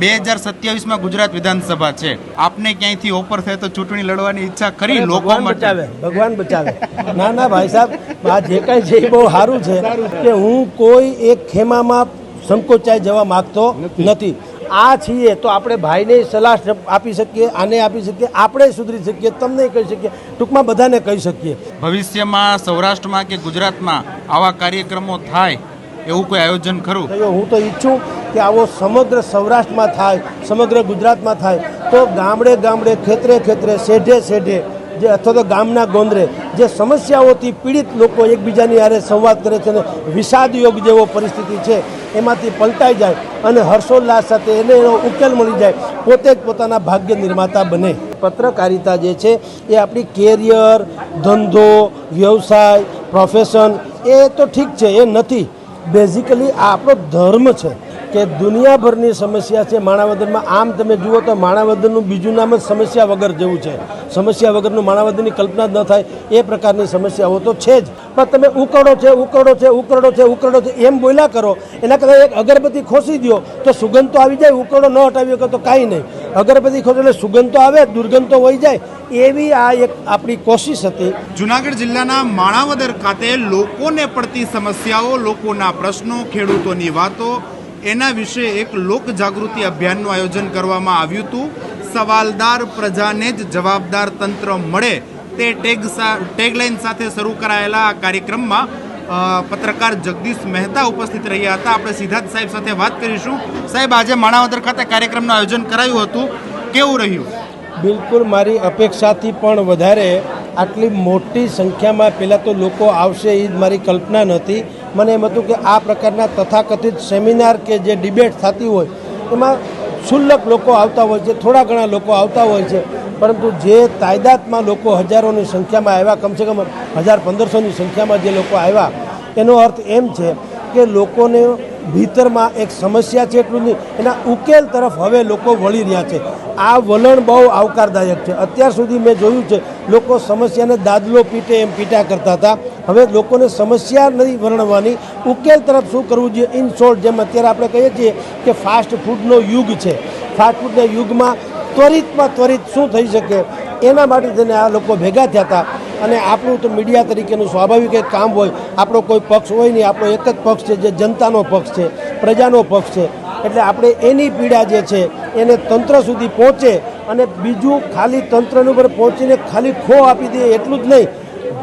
બે હજાર સત્યાવીસમાં ગુજરાત વિધાનસભા છે. આપને ક્યાંયથી ઓફર થાય તો ચૂંટણી લડવાની ઈચ્છા કરી લોકો ભગવાન બચાવે ભગવાન બચાવે. ના ના ભાઈ સાહેબ આ જે કાંઈ છે એ બહુ સારું છે કે હું કોઈ એક ખેમામાં સંકોચાઈ જવા માગતો નથી. આ છીએ તો આપણે ભાઈને સલાહ આપી શકીએ આને આપી શકીએ આપણે સુધરી શકીએ તમને કહી શકીએ ટૂંકમાં બધાને કહી શકીએ. ભવિષ્યમાં સૌરાષ્ટ્રમાં કે ગુજરાતમાં આવા કાર્યક્રમો થાય એવું કોઈ આયોજન ખરું? હું તો ઈચ્છું કે આવો સમગ્ર સૌરાષ્ટ્રમાં થાય, સમગ્ર ગુજરાતમાં થાય, તો ગામડે ગામડે, ખેતરે ખેતરે, શેઢે શેઢે, જે અથવા તો ગામના ગોંદરે, જે સમસ્યાઓથી પીડિત લોકો એકબીજાની હારે સંવાદ કરે છે અને વિષાદ યોગ જેવો પરિસ્થિતિ છે, એમાંથી પલટાઈ જાય અને હર્ષોલ્લાસ સાથે એને એનો ઉકેલ મળી જાય, પોતે જ પોતાના ભાગ્ય નિર્માતા બને. પત્રકારિતા જે છે, એ આપણી કેરિયર, ધંધો, વ્યવસાય, પ્રોફેશન, એ તો ઠીક છે, એ નથી. બેઝિકલી આ આપણો ધર્મ છે કે દુનિયાભરની સમસ્યા છે માણાવદરમાં આમ તમે જુઓ તો માણાવદરનું બીજું નામ જ સમસ્યા વગર જેવું છે. સમસ્યા વગરનું માણાવદરની કલ્પના ન થાય. એ પ્રકારની સમસ્યાઓ તો છે જ. પણ તમે ઉકરડો છે ઉકરડો છે ઉકરડો છે ઉકરડો છે, એમ બોલ્યા કરો. એના કરતાં એક અગરબત્તી ખોસી દો તો સુગંધ તો આવી જાય, ઉકરડો ન હટાવી શકો તો કાંઈ નહીં. અગરબત્તી ખોસો એટલે સુગંધ તો આવે, દુર્ગંધ તો વહી જાય. એવી આ એક આપણી કોશિશ હતી. જુનાગઢ જિલ્લાના માણાવદર ખાતે લોકોને પડતી સમસ્યાઓ, લોકોના પ્રશ્નો, ખેડૂતોની વાતો, એના વિશે એક લોક જાગૃતિ અભિયાનનું આયોજન કરવામાં આવ્યું હતું. સવાલદાર પ્રજાને જ જવાબદાર તંત્ર મળે તે ટેગ ટેગલાઇન સાથે શરૂ કરાયેલા કાર્યક્રમમાં પત્રકાર જગદીશ મહેતા ઉપસ્થિત રહ્યા હતા. આપણે સિદ્ધાર્થ સાહેબ સાથે વાત કરીશું. સાહેબ, આજે માણાવદર ખાતે કાર્યક્રમનું આયોજન કરાયું હતું. કેવું રહ્યું? બિલકુલ મારી અપેક્ષાથી પણ વધારે આટલી મોટી સંખ્યામાં પહેલાં તો લોકો આવશે એ જ મારી કલ્પના નહોતી. મને એમ હતું કે આ પ્રકારના તથાકથિત સેમિનાર કે જે ડિબેટ થતી હોય, એમાં શુલ્લક લોકો આવતા હોય છે, થોડા ઘણા લોકો આવતા હોય છે. પરંતુ જે તાયદાદમાં લોકો હજારોની સંખ્યામાં આવ્યા, કમસે કમ હજાર પંદરસોની સંખ્યામાં જે લોકો આવ્યા, એનો અર્થ એમ છે કે લોકોને ભીતરમાં એક સમસ્યા છે એટલું નહીં, એના ઉકેલ તરફ હવે લોકો વળી રહ્યા છે. આ વલણ બહુ આવકારદાયક છે. અત્યાર સુધી મેં જોયું છે, લોકો સમસ્યાને દાદલો પીટે એમ પીટા કરતા હતા. હવે લોકોને સમસ્યા નથી વર્ણવાની ઉકેલ તરફ શું કરવું જોઈએ? ઇન શોર્ટ જેમ અત્યારે આપણે કહીએ છીએ કે ફાસ્ટ ફૂડનો યુગ છે. ફાસ્ટ ફૂડના યુગમાં ત્વરિતમાં ત્વરિત શું થઈ શકે એના માટે થઈને આ લોકો ભેગા થયા હતા. અને આપણું તો મીડિયા તરીકેનું સ્વાભાવિક એક કામ હોય, આપણો કોઈ પક્ષ હોય નહીં, આપણો એક જ પક્ષ છે જે જનતાનો પક્ષ છે, પ્રજાનો પક્ષ છે. એટલે આપણે એની પીડા જે છે, એને તંત્ર સુધી પહોંચે અને બીજું ખાલી તંત્રની ઉપર પહોંચીને ખાલી ખો આપી દે એટલું જ નહીં.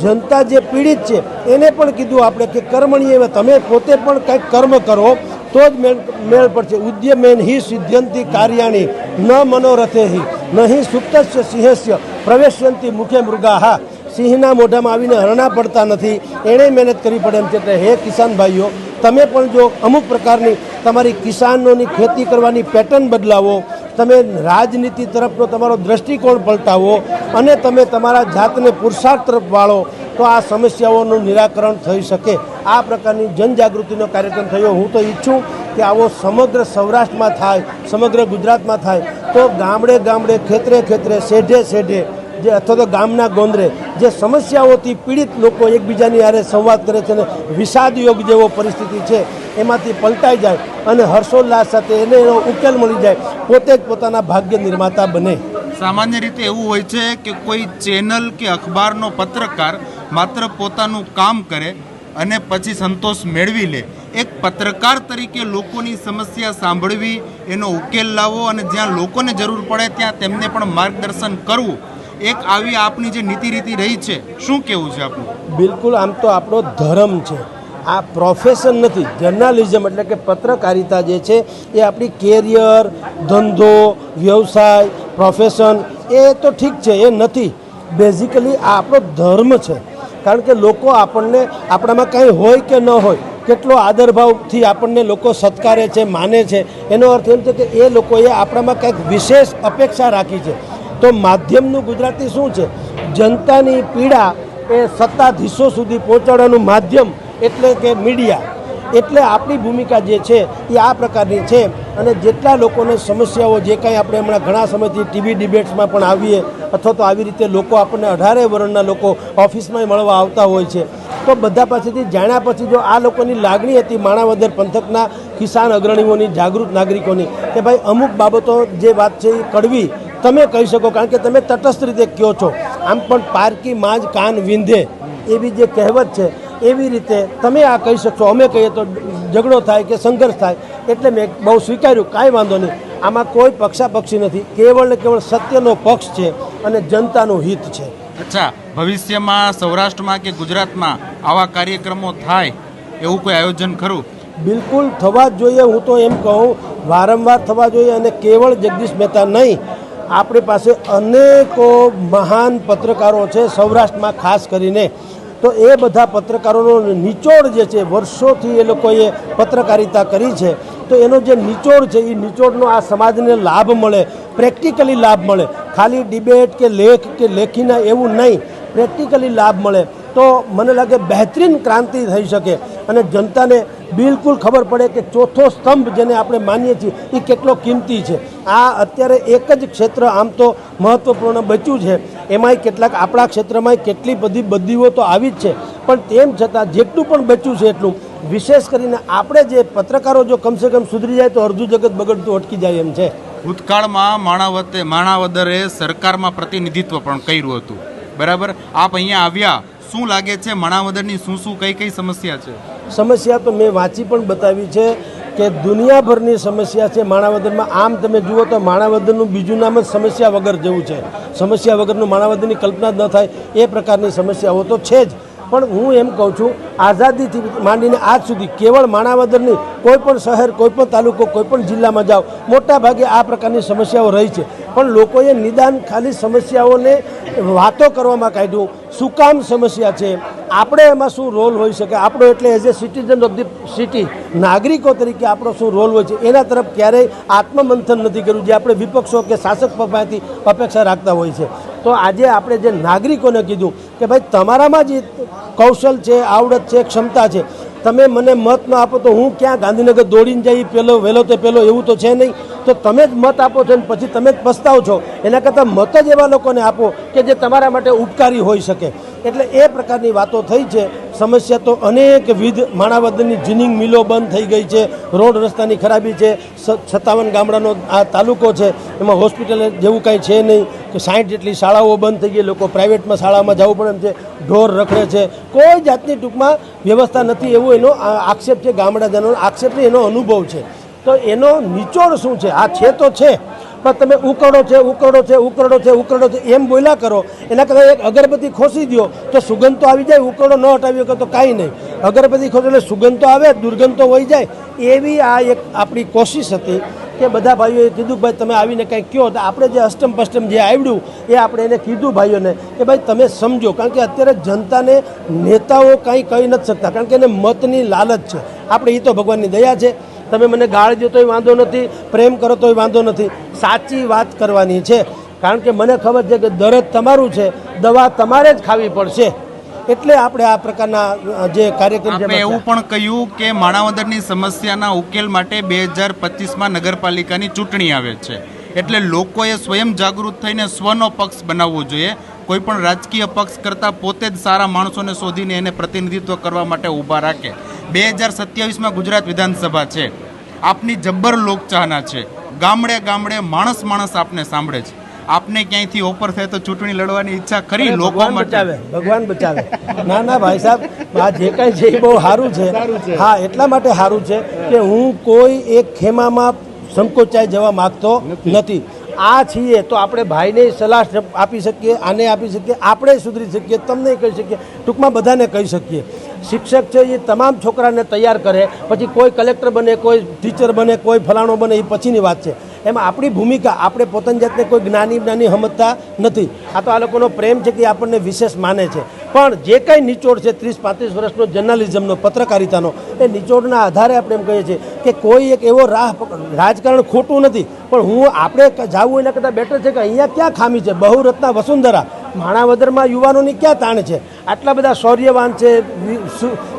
જનતા જે પીડિત છે, એને પણ કીધું આપણે કે કર્મણીએ તમે પોતે પણ કંઈક કર્મ કરો તો જ મેળ મેળ પડશે ઉદ્યમેન હિ સિદ્ધ્યંતિ કાર્યાણી. ન મનોરથે હિ. નહીં સુપ્તસ્ય સિંહસ્ય. પ્રવેશ્યંતિ મુખે મૃગાહા. સિંહના મોઢામાં આવીને હરણા પડતા નથી. એણે મહેનત કરવી પડે એમ છે. એટલે હે કિસાન ભાઈઓ, તમે પણ જો અમુક પ્રકારની તમારી કિસાનોની ખેતી કરવાની પેટર્ન બદલાવો, તમે રાજનીતિ તરફનો તમારો દ્રષ્ટિકોણ પલટાવો અને તમે તમારા જાતને પુરુષાર્થ તરફ વાળો તો આ સમસ્યાઓનું નિરાકરણ થઈ શકે. આ પ્રકારની જનજાગૃતિનો કાર્યક્રમ થયો. હું તો ઈચ્છું કે આવો સમગ્ર સૌરાષ્ટ્રમાં થાય, સમગ્ર ગુજરાતમાં થાય, તો ગામડે ગામડે, ખેતરે ખેતરે, શેઢે શેઢે, જે અથવા તો ગામના ગોંદરે, જે સમસ્યાઓથી પીડિત લોકો એકબીજાની હારે સંવાદ કરે છે અને વિષાદ યોગ જેવો પરિસ્થિતિ છે, એમાંથી પલટાઈ જાય અને હર્ષોલ્લાસ સાથે એને એનો ઉકેલ મળી જાય. પોતે જ પોતાના ભાગ્ય નિર્માતા બને. સામાન્ય રીતે એવું હોય છે કે કોઈ ચેનલ કે અખબારનો પત્રકાર માત્ર પોતાનું કામ કરે અને પછી સંતોષ મેળવી લે. એક પત્રકાર તરીકે લોકોની સમસ્યા સાંભળવી, એનો ઉકેલ લાવવો અને જ્યાં લોકોને જરૂર પડે ત્યાં તેમને પણ માર્ગદર્શન કરવું. એક આવી આપની જે નીતિ રીતિ રહી છે, શું કેવું છે આપનું? બિલકુલ, આમ તો આપણો ધર્મ છે. આ પ્રોફેશન નથી જર્નાલિઝમ એટલે કે પત્રકારિતા જે છે, એ આપણી કેરિયર ધંધો, વ્યવસાય પ્રોફેશન એ તો ઠીક છે, એ નથી. બેઝિકલી આ આપણો ધર્મ છે. કારણ કે લોકો આપણને, આપણામાં કંઈ હોય કે ન હોય, કેટલો આદરભાવથી આપણને લોકો સત્કારે છે, માને છે, એનો અર્થ એમ છે કે એ લોકોએ આપણામાં કંઈક વિશેષ અપેક્ષા રાખી છે. તો માધ્યમનું ગુજરાતી શું છે? જનતાની પીડા એ સત્તાધીશો સુધી પહોંચાડવાનું માધ્યમ એટલે કે મીડિયા. એટલે આપણી ભૂમિકા જે છે એ આ પ્રકારની છે. અને જેટલા લોકોને સમસ્યાઓ જે કાંઈ આપણે હમણાં ઘણા સમયથી ટીવી ડિબેટ્સમાં પણ આવીએ અથવા તો આવી રીતે લોકો આપણને અઢારે વર્ણના લોકો ઓફિસમાં મળવા આવતા હોય છે. તો બધા પાસેથી જાણ્યા પછી જો આ લોકોની લાગણી હતી માણાવદર પંથકના કિસાન અગ્રણીઓની, જાગૃત નાગરિકોની, કે ભાઈ અમુક બાબતો જે વાત છે એ કડવી, તમે કહી શકો કારણ કે તમે તટસ્થ રીતે કહો છો. આમ પણ પારકી માંજ કાન વિંધે એવી જે કહેવત છે એવી રીતે તમે આ કહી શકશો. અમે કહીએ તો ઝઘડો થાય કે સંઘર્ષ થાય એટલે મેં બહુ સ્વીકાર્યું. કાંઈ વાંધો નહીં. આમાં કોઈ પક્ષાપક્ષી નથી. કેવળ ને કેવળ સત્યનો પક્ષ છે અને જનતાનું હિત છે. અચ્છા ભવિષ્યમાં સૌરાષ્ટ્રમાં કે ગુજરાતમાં આવા કાર્યક્રમો થાય એવું કોઈ આયોજન ખરું? બિલકુલ થવા જ જોઈએ. હું તો એમ કહું વારંવાર થવા જોઈએ અને કેવળ જગદીશ મહેતા નહીં. આપણી પાસે અનેકો મહાન પત્રકારો છે સૌરાષ્ટ્રમાં ખાસ કરીને તો એ બધા પત્રકારોનો નિચોડ જે છે, વર્ષોથી એ લોકોએ પત્રકારિતા કરી છે. તો એનો જે નિચોડ છે એ નિચોડનો આ સમાજને લાભ મળે, પ્રેક્ટિકલી લાભ મળે. ખાલી ડિબેટ કે લેખ કે લેખીના એવું નહીં, પ્રેક્ટિકલી લાભ મળે. તો મને લાગે બહેતરીન ક્રાંતિ થઈ શકે અને જનતાને બિલકુલ ખબર પડે કે ચોથો સ્તંભ જેને આપણે માનીએ છીએ એ કેટલો કિંમતી છે. આ અત્યારે એક જ ક્ષેત્ર આમ તો મહત્ત્વપૂર્ણ બચ્યું છે. એમાંય કેટલાક આપણા ક્ષેત્રમાંય કેટલી બધી બદલીઓ તો આવી જ છે. પણ તેમ છતાં જેટલું પણ બચ્યું છે એટલું. વિશેષ કરીને આપણે જે પત્રકારો જો કમસે કમ સુધરી જાય તો અડધું જગત બગડતું અટકી જાય એમ છે. ભૂતકાળમાં માણાવતે માણાવદરે સરકારમાં પ્રતિનિધિત્વ પણ કર્યું હતું. બરાબર? આપ અહીંયા આવ્યા શું લાગે છે માણાવદરની શું શું કઈ કઈ સમસ્યા છે? સમસ્યા તો મેં વાંચી પણ બતાવી છે કે દુનિયાભરની સમસ્યા છે માણાવદરમાં. આમ તમે જુઓ તો માણાવદરનું બીજું નામ જ સમસ્યા વગર જેવું છે. સમસ્યા વગરનું માણાવદરની કલ્પના જ ન થાય, એ પ્રકારની સમસ્યાઓ તો છે જ. પણ હું એમ કહું છું, આઝાદીથી માંડીને આજ સુધી કેવળ માણાવદરની કોઈ પણ શહેર, કોઈ પણ તાલુકો, કોઈ પણ જિલ્લામાં જાઓ મોટા ભાગે આ પ્રકારની સમસ્યાઓ રહી છે. પણ લોકોએ નિદાન ખાલી સમસ્યાઓને વાતો કરવામાં કાઢ્યું. શું કામ સમસ્યા છે? આપણે એમાં શું રોલ હોઈ શકે? આપણો એટલે as a citizen of the city નાગરિકો તરીકે આપણો શું રોલ હોય છે? એના તરફ ક્યારેય આત્મમંથન નથી કર્યું જે આપણે વિપક્ષો કે શાસક પક્ષમાંથી અપેક્ષા રાખતા હોય છે. તો આજે આપણે જે નાગરિકોને કીધું કે ભાઈ તમારામાં જે કૌશલ છે, આવડત છે, ક્ષમતા છે. તમે મને મત ન આપો તો હું ક્યાં ગાંધીનગર દોડીને જઈ પેલો, વહેલો તે પેલો એવું તો છે નહીં. તો તમે જ મત આપો છો ને પછી તમે જ પસ્તાવ છો. એના કરતાં મત જ એવા લોકોને આપો કે જે તમારા માટે ઉપકારી હોઈ શકે. એટલે એ પ્રકારની વાતો થઈ છે. સમસ્યા તો અનેકવિધ માણાવદરની જીનિંગ મિલો બંધ થઈ ગઈ છે. રોડ રસ્તાની ખરાબી છે. સત્તાવન ગામડાનો આ તાલુકો છે. એમાં હોસ્પિટલ જેવું કાંઈ છે નહીં કે સાઠ જેટલી શાળાઓ બંધ થઈ ગઈ. લોકો પ્રાઇવેટમાં શાળામાં જવું પડે એમ છે. ઢોર રખડે છે. કોઈ જાતની ટૂંકમાં વ્યવસ્થા નથી એવો એનો આક્ષેપ છે ગામડાજનો આક્ષેપ નહીં, એનો અનુભવ છે. તો એનો નિચોડ શું છે? આ છે તો છે. પણ તમે ઉકરડો છે ઉકરડો છે ઉકરડો છે ઉકરડો છે, એમ બોલ્યા કરો. એના કરતાં એક અગરબત્તી ખોસી દો તો સુગંધ તો આવી જાય, ઉકરડો ન હટાવી શકો તો કાંઈ નહીં. અગરબત્તી ખોસો એટલે સુગંધ તો આવે, દુર્ગંધ તો વહી જાય. એવી આ એક આપણી કોશિશ હતી કે બધા ભાઈઓએ કીધું ભાઈ તમે આવીને કંઈક કહો, તો આપણે જે અષ્ટમ પષ્ટમ જે આવડ્યું, એ આપણે એને કીધું ભાઈઓને કે ભાઈ તમે સમજો, કારણ કે અત્યારે જનતાને નેતાઓ કાંઈ કહી નથી શકતા, કારણ કે એને મતની લાલચ છે. આપણે એ તો ભગવાનની દયા છે. તમે મને ગાળ દો તોય વાંધો નથી પ્રેમ કરો તોય વાંધો નથી. સાચી વાત કરવાની છે. કારણ કે મને ખબર છે કે દરદ તમારું છે દવા તમારે જ ખાવી પડશે. એટલે આપણે આ પ્રકારના જે કાર્યક્રમ આપે એવું પણ કહ્યું કે માણાવદરની સમસ્યાના ઉકેલ માટે બે હજાર પચીસમાં નગરપાલિકાની ચૂંટણી આવે છે. એટલે લોકોએ સ્વયં જાગૃત થઈને સ્વનો પક્ષ બનાવવો જોઈએ. કોઈ પણ રાજકીય પક્ષ કરતાં પોતે જ સારા માણસોને શોધીને એને પ્રતિનિધિત્વ કરવા માટે ઊભા રાખે. બે હજાર સત્યાવીસમાં ગુજરાત વિધાનસભા છે. આપની જબ્બર લોકચાહના છે. ગામડે ગામડે માણસ માણસ આપને સાંભળે છે. આપને ક્યાંયથી ઓફર થાય તો ચૂંટણી લડવાની ઈચ્છા ખરી અરે લોકો બચાવે ભગવાન બચાવે. ના ના ભાઈ સાહેબ આ જે કાંઈ છે એ બહુ સારું છે. હા એટલા માટે સારું છે કે હું કોઈ એક ખેમામાં સંકોચાઈ જવા માંગતો નથી. આ છીએ તો આપણે ભાઈને સલાહ આપી શકીએ આને આપી શકીએ આપણે સુધરી શકીએ તમને કહી શકીએ ટૂંકમાં બધાને કહી શકીએ. શિક્ષક છે એ તમામ છોકરાને તૈયાર કરે, પછી કોઈ કલેક્ટર બને, કોઈ ટીચર બને, કોઈ ફલાણો બને, એ પછીની વાત છે. એમાં આપણી ભૂમિકા, આપણે પોતાની જાતને કોઈ જ્ઞાની જ્ઞાની સમજતા નથી. આ તો આ લોકોનો પ્રેમ છે કે આપણને વિશેષ માને છે. પણ જે કંઈ નિચોડ છે, ત્રીસ, પાંત્રીસ વર્ષનો જર્નાલિઝમનો, પત્રકારિતાનો, એ નિચોડના આધારે આપણે એમ કહીએ છીએ કે કોઈ એક એવો રાહ રાજકારણ ખોટું નથી. પણ હું, આપણે જાવું એના કરતાં બેટર છે કે અહીંયા ક્યાં ખામી છે? બહુરત્ના વસુંધરા માણાવદરમાં યુવાનોની ક્યાં તાણ છે? આટલા બધા શૌર્યવાન છે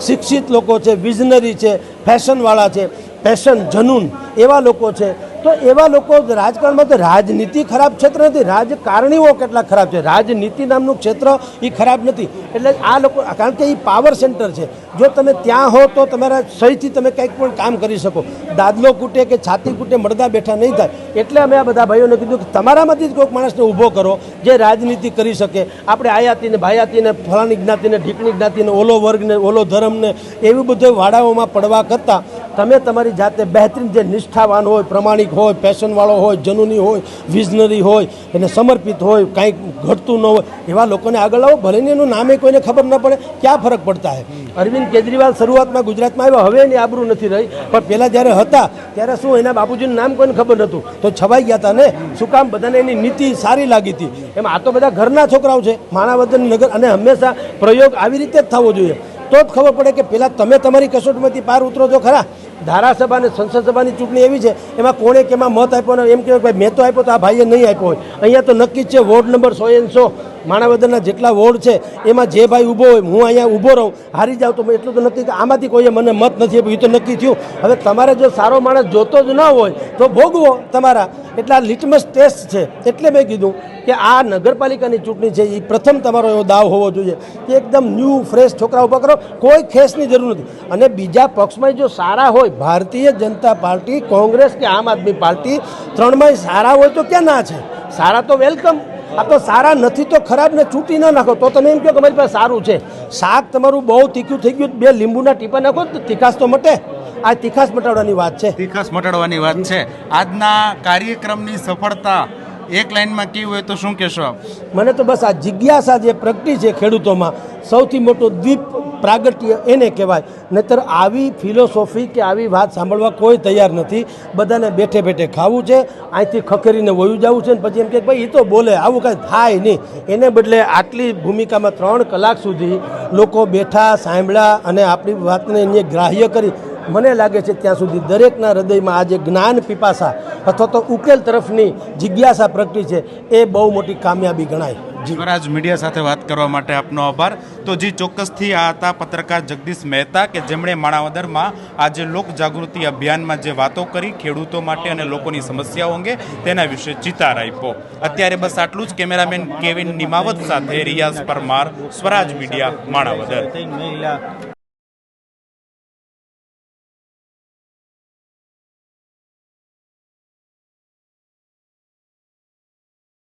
શિક્ષિત લોકો છે, વિઝનરી છે, ફેશનવાળા છે, ફેશન જનૂન એવા લોકો છે. તો એવા લોકો રાજકારણમાં તો રાજનીતિ ખરાબ ક્ષેત્ર નથી, રાજકારણીઓ કેટલા ખરાબ છે? રાજનીતિ નામનું ક્ષેત્ર એ ખરાબ નથી. એટલે આ લોકો, કારણ કે એ પાવર સેન્ટર છે. જો તમે ત્યાં હો તો તમારા સહીથી તમે કંઈક પણ કામ કરી શકો. દાદલો કૂટે કે છાતી કૂટે મળદા બેઠા નહીં થાય. એટલે અમે આ બધા ભાઈઓને કીધું કે તમારામાંથી જ કોઈક માણસને ઊભો કરો, જે રાજનીતિ કરી શકે. આપણે આયાતીને, ભાયાતીને, ફલાણી જ્ઞાતિને, ઢીકણી જ્ઞાતિને, ઓલો વર્ગને, ઓલો ધર્મને, એવી બધું વાડાઓમાં પડવા કરતાં તમે તમારી જાતે બહેતરીન જે નિષ્ઠાવાન હોય, પ્રમાણિક હોય, પેશનવાળો હોય, જનૂની હોય, વિઝનરી હોય, એને સમર્પિત હોય, કાંઈક ઘટતું ન હોય, એવા લોકોને આગળ લાવો. ભલે એનું નામે કોઈને ખબર ન પડે, ક્યાં ફરક પડતા હે? અરવિંદ કેજરીવાલ શરૂઆતમાં ગુજરાતમાં આવ્યો, હવે એની આબરૂ નથી રહી, પણ પહેલાં જ્યારે હતા, ત્યારે શું એના બાપુજીનું નામ કોઈને ખબર નહોતું તો છવાઈ ગયા હતા ને? શું કામ બધાને એની નીતિ સારી લાગી હતી એમ આ તો બધા ઘરના છોકરાઓ છે, માણાવદન નગર, અને હંમેશા પ્રયોગ આવી રીતે જ થવો જોઈએ. તો જ ખબર પડે કે પહેલાં તમે તમારી કસોટમાંથી પાર ઉતરો છો ખરા? ધારાસભા અને સંસદ સભાની ચૂંટણી એવી છે, એમાં કોણે કેમાં મત આપ્યો એમ કહેવાય ભાઈ મેં તો આપ્યો તો આ ભાઈએ નહીં આપ્યો હોય. અહીંયા તો નક્કી જ છે, ward number so and so માણાવદરના જેટલા વોર્ડ છે, એમાં જે ભાઈ ઊભો હોય, હું અહીંયા ઊભો રહું, હારી જાઉં તો એટલું તો નક્કી આમાંથી કોઈએ મને મત નથી આપ્યું, એ તો નક્કી થયું. હવે તમારે જો સારો માણસ જોતો જ ન હોય, તો ભોગવો તમારા. એટલે આ લિટમસ ટેસ્ટ છે, એટલે મેં કીધું કે આ નગરપાલિકાની ચૂંટણી છે, એ પ્રથમ તમારો એવો દાવ હોવો જોઈએ કે એકદમ ન્યૂ ફ્રેશ છોકરા ઊભા કરો, કોઈ ખેસની જરૂર નથી. અને બીજા પક્ષમાં જો સારા હોય, ભારતીય જનતા પાર્ટી, કોંગ્રેસ કે આમ આદમી પાર્ટી, ત્રણમાંય સારા હોય તો ક્યાં ના છે? સારા તો વેલકમ આ તો સારા નથી તો ખરાબ ને ચૂંટી ન નાખો. તો તમે એમ કહો કે મારી પાસે સારું છે. શાક તમારું બહુ તીખું થઈ ગયું બે લીંબુના ટીપા નાખો તો તીખાશ તો મટે. આ તીખાશ મટાડવાની વાત છે. તીખાસ મટાડવાની વાત છે. આજના કાર્યક્રમની સફળતા એક લાઈનમાં કેવું હોય તો શું કહેશો આપ? મને તો બસ આ જિજ્ઞાસા જે પ્રગટી છે ખેડૂતોમાં સૌથી મોટો દ્વીપ પ્રાગટ્ય એને કહેવાય. નહીતર આવી ફિલોસોફી કે આવી વાત સાંભળવા કોઈ તૈયાર નથી. બધાને બેઠે બેઠે ખાવું છે અહીંથી ખખેરીને વયું જવું છે ને પછી એમ કે ભાઈ એ તો બોલે, આવું કાંઈ થાય નહીં. એને બદલે આટલી ભૂમિકામાં ત્રણ કલાક સુધી લોકો બેઠા, સાંભળ્યા અને આપણી વાતને એને ગ્રાહ્ય કરી. મને લાગે છે ત્યાં સુધી દરેકના હૃદયમાં આજે જ્ઞાન પીપાસા અથવા તો ઉકેલ તરફની જિજ્ઞાસા પ્રગટી છે, એ બહુ મોટી કામયાબી ગણાય. જીવરાજ મીડિયા સાથે વાત કરવા માટે આપનો આભાર. તો જી, ચોક્કસથી આ હતા પત્રકાર જગદીશ મહેતા કે જેમણે માણાવદરમાં આજે લોક જાગૃતિ અભિયાનમાં જે વાતો કરી ખેડૂતો માટે અને લોકોની સમસ્યાઓ અંગે તેના વિશે ચિતાર આપ્યો. અત્યારે બસ આટલું જ. કેમેરામેન કેવિન નિમાવત સાથે રિયાઝ પરમાર, સ્વરાજ મીડિયા, માણાવદર.